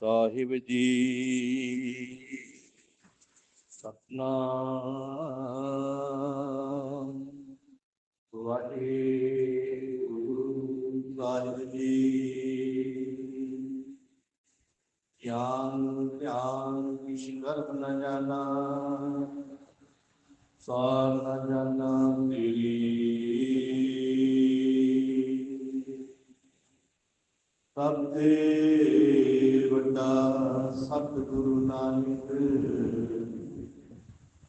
ਸਾਹਿਬ ਜੀ। ਸਤਨਾਮ। ਵਾਹਿਗੁਰੂ ਸਾਹਿਬ ਜੀ। ਗਿਆਨ ਧਿਆਨ ਕਿਛ ਗਰਭ ਨ ਜਾਣਾ। ਸਾਰ ਨ ਜਾਣਾ ਤੇਰੀ ਸਭ ਤੇ ਵੱਡਾ ਸਤਿਗੁਰੂ ਨਾਨਕ,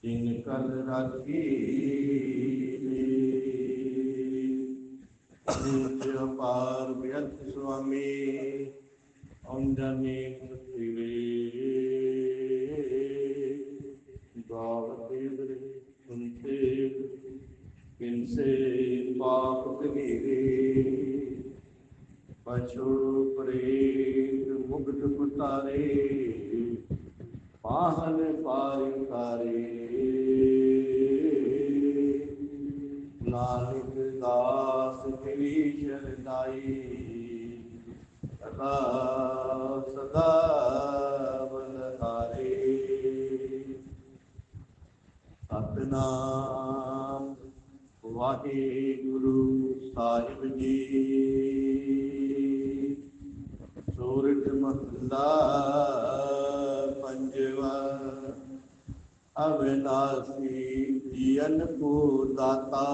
ਜਿਨ ਕਲ ਰਾਖੀ ਨਿਜ ਅਪਾਰ ਬਿਅੰਤ ਸੁਆਮੀ ਔਂਦਨੇ ਪ੍ਰਿਵੇ ਗਾਵਤੇ ਬਰੇ ਸੁਨਤੇ ਕਿਨਸੇ ਪਾਪ ਕਬੀਰੇ ਪਛੋ ਪ੍ਰੇਤ ਮੁਗਟ ਪੁਤਾਰੇ ਪਾਹਨ ਪਾਰਿ ਤਾਰੇ। ਨਾਨਕ ਦਾਸ ਤੇਰੀ ਸ਼ਰਨਾਈ ਸਦਾ ਸਦਾ ਬਲਹਾਰੇ ਸਤਨਾਮ ਵਾਹਿਗੁਰੂ ਸਾਹਿਬ ਜੀ। ਅਵਿਨਾਸੀ ਜੀਵਨ ਕੋ ਦਾਤਾ,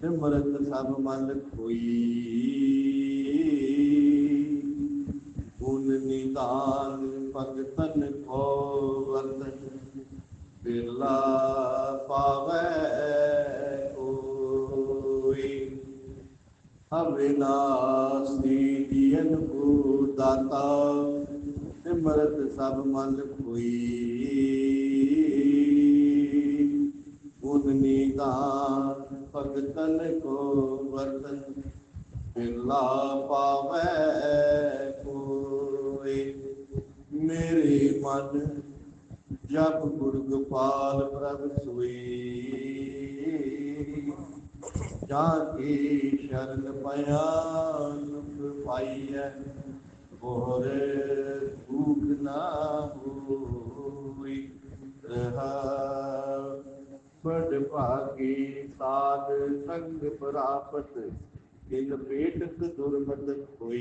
ਸਿਮਰਤ ਸਭ ਮਨ ਕੋਈ। ਗੁਣ ਨਿਦਾਨ ਭਗਤਨ ਕੋ ਵਰਤਨ ਬਿਰਲਾ ਪਾਵੈ ਕੋਈ। ਅਵਿਨਾਸੀ ਜੀਵਨ ਕੋ ਦਾਤਾ, ਸਿਮਰਤ ਸਭ ਮਨ ਕੋਈ। ਗੁਣ ਨਿਦਾਨ ਭਗਤਨ ਕੋ ਵਰਤਨ ਬਿਰਲਾ ਪਾਵੈ ਕੋਈ ਮੇਰੇ ਮਨ ਜਪ ਗੁਰ ਗੋਪਾਲ ਪ੍ਰਭ ਸੋਈ। ਜਾ ਕੇ ਸ਼ਰਨ ਪਿਆ ਸੁਖ ਪਾਈਐ ਬੋਰ ਦੁਖ ਨਾ ਹੋਈ ਭਾਗੀ ਸਾਧ ਸੰਗ ਪ੍ਰਾਪਤ ਇਨ ਪੇਟਕ ਦੁਰਮਤ ਹੋਈ।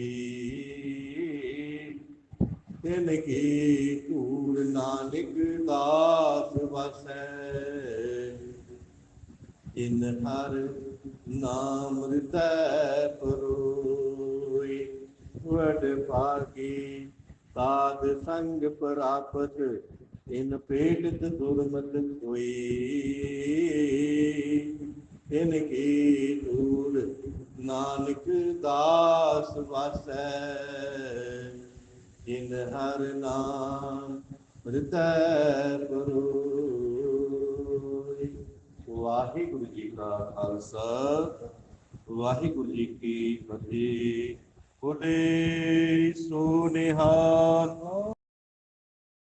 ਤਿਨ ਕੀ ਧੂੜ ਨਾਨਕ ਦਾਸ ਵਸੈ। ਇਨ ਹਰ ਨਾਮ ਹਿਰਦੈ ਪਰੋਈ ਵਡ ਭਾਗੀ ਸਾਧ ਸੰਗ ਪ੍ਰਾਪਤ ਇਨ ਪੇਟਿਤ ਦੁਰਮਤ ਹੋਈ। ਇਨ ਕੀ ਧੂੜ ਨਾਨਕ ਦਾਸ ਵਸੈ। ਇਨ ਹਰ ਨਾਮ ਹਿਰਦੈ ਪਰੋਈ ਵਾਹਿਗੁਰੂ ਜੀ ਕਾ ਖਾਲਸਾ, ਵਾਹਿਗੁਰੂ ਜੀ ਕੀ ਫਤਿਹ। ਬੋਲੇ ਸੋਨਿਹਾਰ